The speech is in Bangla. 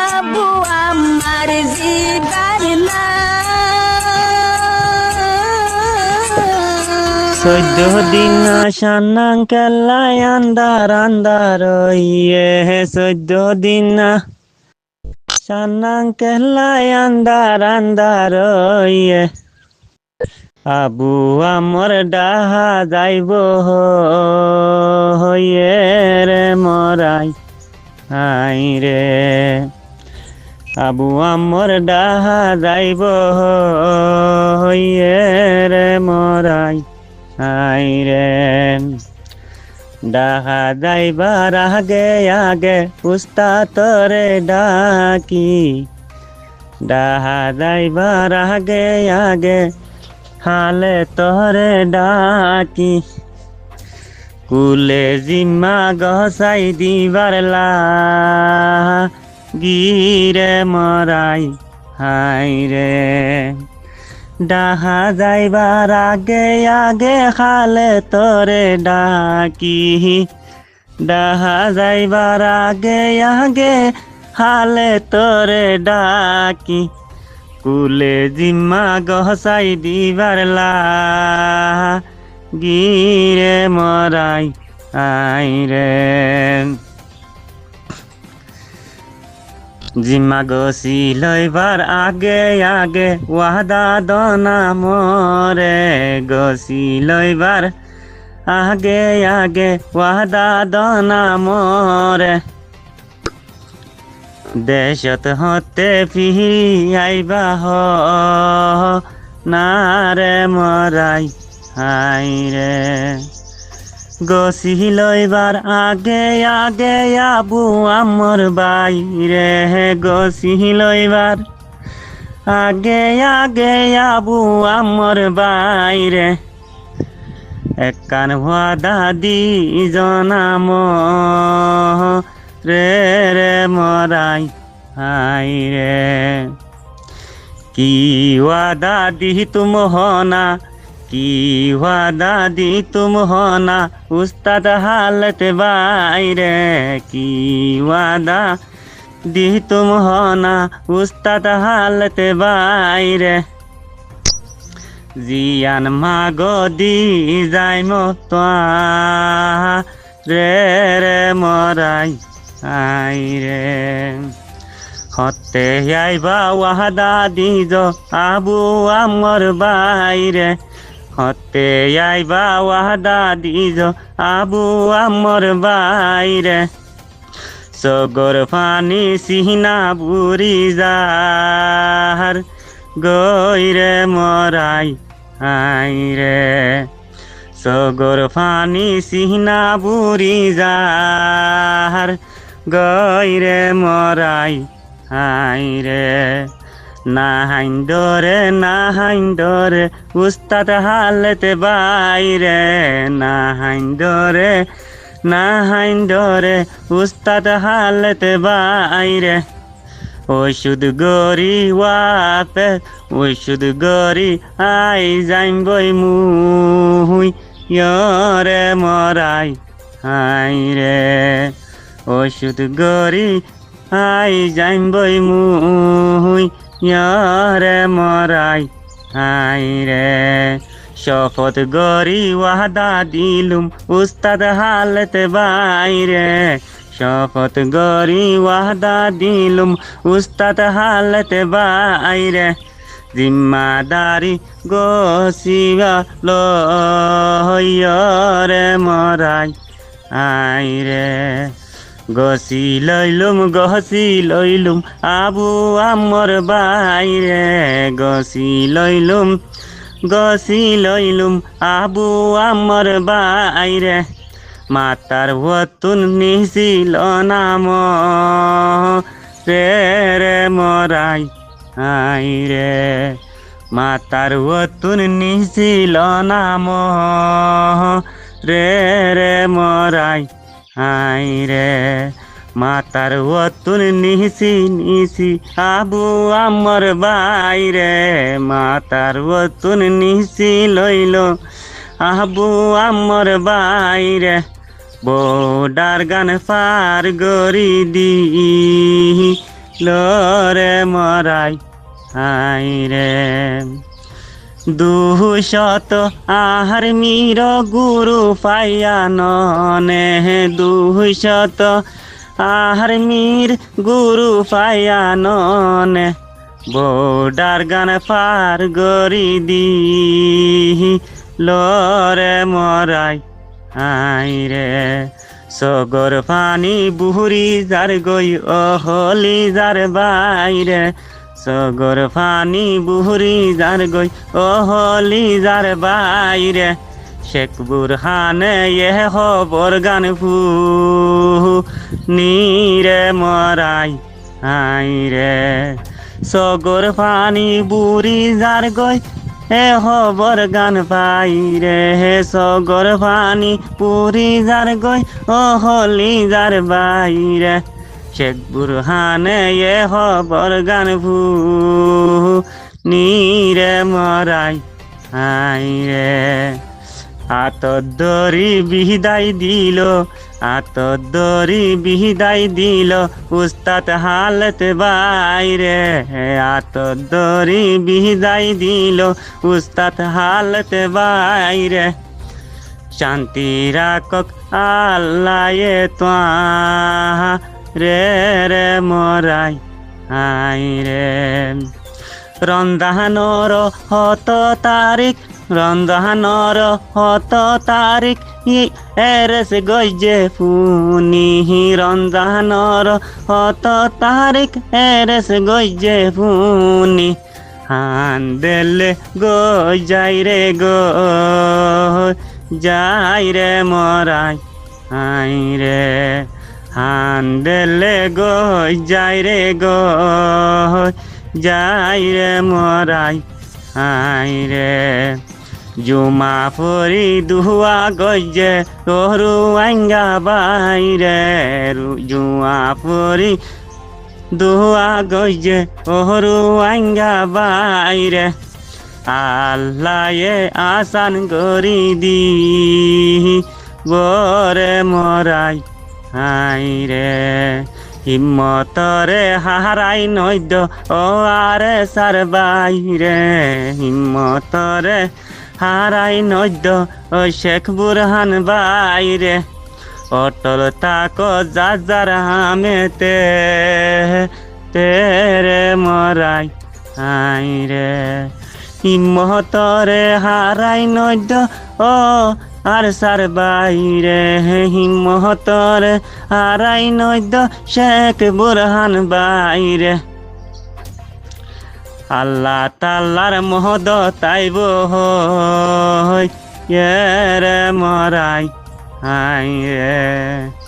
আবু আমার চৈধ্য দিন সান্নাং কেল্লাই আন্দার আন্দার ইয়ে চৈধ্য দিন আন্দার আন্দার ইয়ে আবু আমর ডাহা যাইব হইয়ে রে মরাই। আই রে আবু আমর ডাহা যাইব হইয়ে রে মরাই আই রে ডাহা যাইবার আগে আগে উস্তাতরে ডাকি। ডাহা যাইবার আগে আগে হালে তরে ডাকি। কুলে জিম্মা গসাই দিবার গিরে মরাই, হাই রে। ডাহা যাইবার আগে আগে খালে তরে ডাকি। ডাহা যাইবার আগে আগে হালে তরে ডাকি। কুলে জিম্মা গসাই দিবার লা গিরে মরাই, আই রে। জিম্মা গসি লইবার আগে আগে ওয়াদা দনা মরে। গসি লইবার আগে আগে ওয়াদা দনা মরে। দেশত হতে ফিরি আইবা হ নারে মরাই। হাই রে। গছি লইবার আগে আগে আবু আমর বাইরে গছি লইবার আগে আগে আবু আমর বাইরে একান ভুয়া দাদি জনাম রে রে মরাই হাই রে। কি ওয়াদা দি তুম কি ওয়াদা দি তুম হনা? উস্তাদ হালত বাইরে কি ওয়াদা দি তুম হনা? উস্তাদ হালত বাইরে। জিয়ান মাগ দি যাই রে রে মরাই আই রে। হতে আইবা ওয়াদা দিজ আবু আমর বাইরে। হতে আইবা ওয়াদা দিজ আবু আমর বাইরে। সগর ফানি সিহনা বুড়ি যার গইরে মরাই আই রে সগর ফানি সিহনা বুড়ি যার গইরে মরাই হাই রে না হাইন ডরে না হাইন ডরে, উস্তাদ হালতে বাইরে। না হাইন ডরে না হাইন ডরে, উস্তাদ হালতে বাইরে। ওষুধ গরি ওয়াপে ওষুধ গরি আই যাইম বই মুহুই, ইয়রে মরাই হাই রে। ওষুধ গরি আই যাইম বই মুহুই ইয়রে মরাই হাই রে। শপথ গরি ওয়াদা দিলুম উস্তাদ হালতে বাইরে শপথ গরি ওয়াদা দিলুম উস্তাদ হালতে বাইরে জিম্মাদারি গসিবা লরে মরাই আই রে গসি লইলুম গসি লইলুম, আবু আমর বাইরে গসি লইলুম গসি লইলুম, আবু আমর বাইরে মাতার হতুন নিছিল নাম রে রে মরাই আই রে। মাতার হতুন নিছিল নাম রে রে মরাই আই রে মাতার অতুন নিহিসি নিসি আবু আমর বাইরে, মাতার অতুন নিহিসি লইল, আবু আমর বাইরে বোডার গান পার গরি দি লরে মরাই হাই রে দুশত আহার মির গুরু পাইয়া ননে দুশত আহার মির গুরু পাইয়া ননে গান পার গরি দি লরে মরাই হাই রে। সগর পানি বুহুরি যার গই, অহলি যার বাইরে সগর পানি বুহুরি যার গই অহলি যার বাইরে। শেখ বুরহানে এ হবর গান ফু। নীরে মরাই হাই রে। সগর পানি বুড়ি যার গই, এ হবর গান পাই রে। হে সগর পানি পুরি যার গই, ও হলি যার বাইরে। শেখ বুরহানে এ হবর গান ভু। নীরে মরাই, হাই রে। আত দরি বিদায় দিল আত দরি বিদায় দিল, উস্তাদ হালত বাইরে আত দরি বিদায় দিল, উস্তাদ হালত বাইরে শান্তি রাখক আল্লাহ তোয়া। রে রে মরাই, আই রে। রন্ধানর হত তারিখ রন্ধানর হত তারিখ, ই এরেস গইজে ফুনি। রন্ধানর হত তারিখ এরেস গইজে ফুনি। হান দেলে গই যাই রে গো যাই রে মরাই হাই রে। হান দেলে গই, যাই রে গো যাই রে মরাই হাই রে। জুমা ফরি দুহুয়া গজে তোরু আঙ্গা বাইরে জুয়া ফরি দুহুয়া গজে ওহরু আঙ্গা বাইরে আল্লাহে আসান গরি দি বরে মরাই। হাই রে, হিম্মতরে হারাই নৈদ্য ও আরে সার বাইরে। হিম্মতরে হারাই নৈদ্য ও শেখ বুরহান বাইরে। অটল তাক যাজার হামেতে, তেরে মরাই হাই রে। হিম্মতরে হারাই নৈদ্য ও আর সার বাইরে হিমতর আরাই নৈদ্য শেখ বুরহান বাইরে আল্লাহ তাল্লার মহদ হই রে মরাই আই রে।